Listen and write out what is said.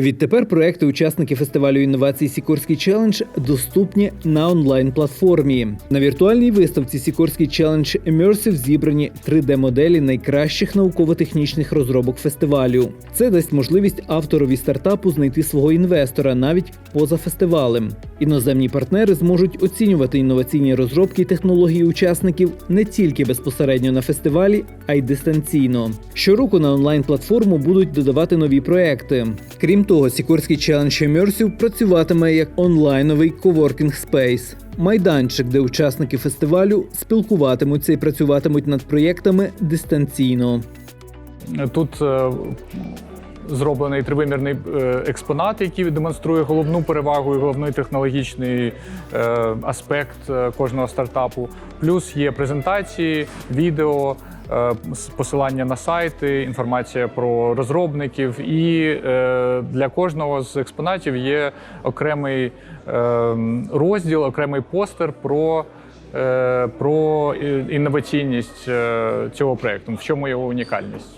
Відтепер проекти учасники фестивалю інновацій Сікорський челендж доступні на онлайн-платформі. На віртуальній виставці Сікорський челендж Immersive зібрані 3D-моделі найкращих науково-технічних розробок фестивалю. Це дасть можливість авторові стартапу знайти свого інвестора навіть поза фестивалем. Іноземні партнери зможуть оцінювати інноваційні розробки і технології учасників не тільки безпосередньо на фестивалі, а й дистанційно. Щороку на онлайн-платформу будуть додавати нові проекти. Крім того, Сікорський челендж Immersive працюватиме як онлайновий коворкінг спейс. Майданчик, де учасники фестивалю спілкуватимуться і працюватимуть над проєктами дистанційно. Тут е, зроблений тривимірний е, експонат, який демонструє головну перевагу і головний технологічний е, аспект е, кожного стартапу. Плюс є презентації, відео. Посилання на сайти, інформація про розробників, і для кожного з експонатів є окремий розділ, окремий постер про, про інноваційність цього проекту, в чому його унікальність.